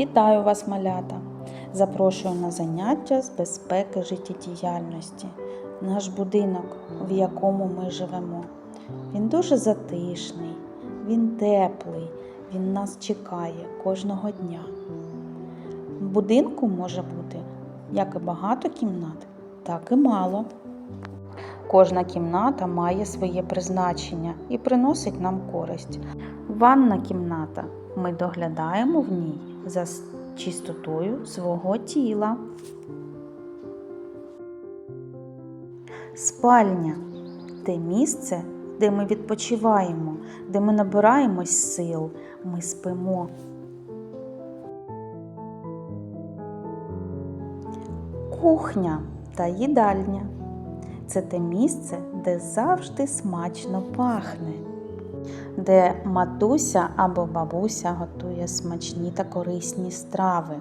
Вітаю вас, малята! Запрошую на заняття з безпеки життєдіяльності. Наш будинок, в якому ми живемо. Він дуже затишний, він теплий, він нас чекає кожного дня. В будинку може бути як і багато кімнат, так і мало. Кожна кімната має своє призначення і приносить нам користь. Ванна кімната. Ми доглядаємо в ній за чистотою свого тіла. Спальня те місце, де ми відпочиваємо, де ми набираємось сил, ми спимо. Кухня та їдальня це те місце, де завжди смачно пахне, де матуся або бабуся готує смачні та корисні страви.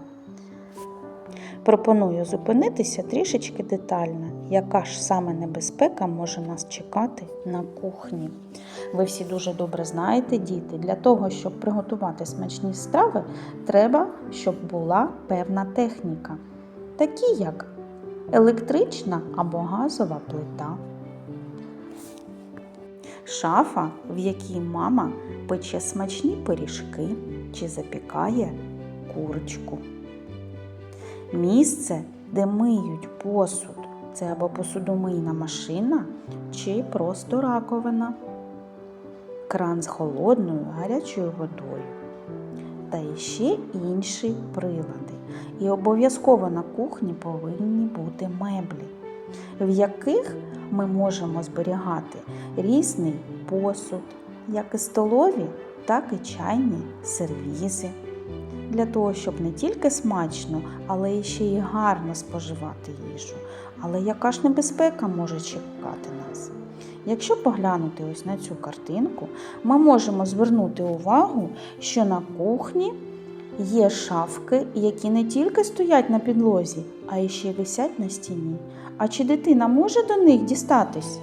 Пропоную зупинитися трішечки детально, яка ж саме небезпека може нас чекати на кухні. Ви всі дуже добре знаєте, діти, для того, щоб приготувати смачні страви, треба, щоб була певна техніка, такі як електрична або газова плита, шафа, в якій мама пече смачні пиріжки чи запікає курочку. Місце, де миють посуд, це або посудомийна машина чи просто раковина, кран з холодною гарячою водою та іще інші прилади. І обов'язково на кухні повинні бути меблі, в яких ми можемо зберігати різний посуд, як і столові, так і чайні сервізи. Для того, щоб не тільки смачно, але і ще й гарно споживати їжу. Але яка ж небезпека може чекати нас? Якщо поглянути ось на цю картинку, ми можемо звернути увагу, що на кухні є шафки, які не тільки стоять на підлозі, а й ще висять на стіні. А чи дитина може до них дістатись?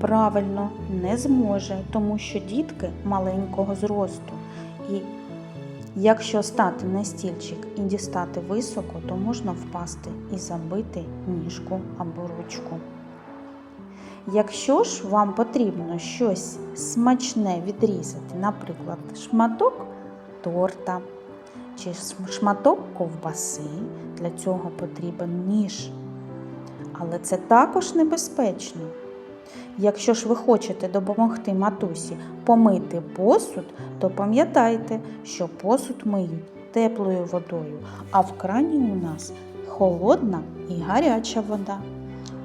Правильно, не зможе, тому що дітки маленького зросту. І якщо стати на стільчик і дістати високо, то можна впасти і забити ніжку або ручку. Якщо ж вам потрібно щось смачне відрізати, наприклад, шматок торта чи шматок ковбаси, для цього потрібен ніж. Але це також небезпечно. Якщо ж ви хочете допомогти матусі помити посуд, то пам'ятайте, що посуд миють теплою водою, а в крані у нас холодна і гаряча вода.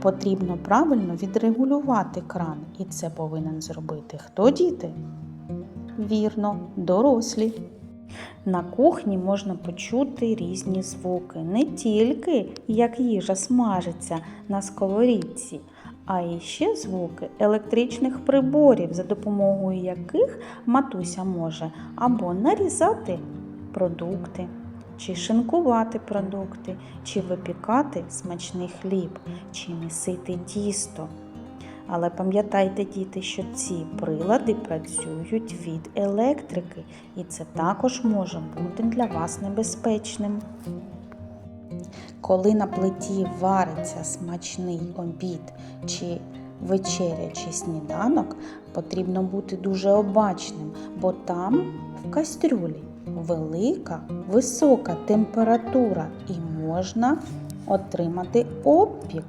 Потрібно правильно відрегулювати кран, і це повинен зробити хто діти? Вірно, дорослі. На кухні можна почути різні звуки, не тільки як їжа смажиться на сковорідці, а і ще звуки електричних приборів, за допомогою яких матуся може або нарізати продукти, чи шинкувати продукти, чи випікати смачний хліб, чи місити тісто. Але пам'ятайте, діти, що ці прилади працюють від електрики, і це також може бути для вас небезпечним. Коли на плиті вариться смачний обід чи вечеря чи сніданок, потрібно бути дуже обачним, бо там в кастрюлі велика, висока температура і можна отримати опік.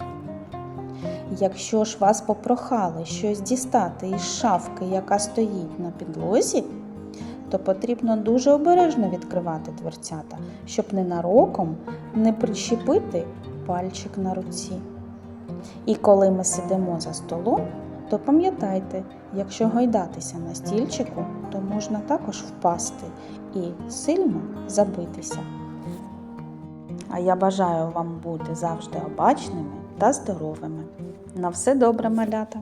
Якщо ж вас попрохали щось дістати із шафки, яка стоїть на підлозі, то потрібно дуже обережно відкривати дверцята, щоб ненароком не прищепити пальчик на руці. І коли ми сидимо за столом, то пам'ятайте, якщо гойдатися на стільчику, то можна також впасти і сильно забитися. А я бажаю вам бути завжди обачними та здоровими. На все добре, малята!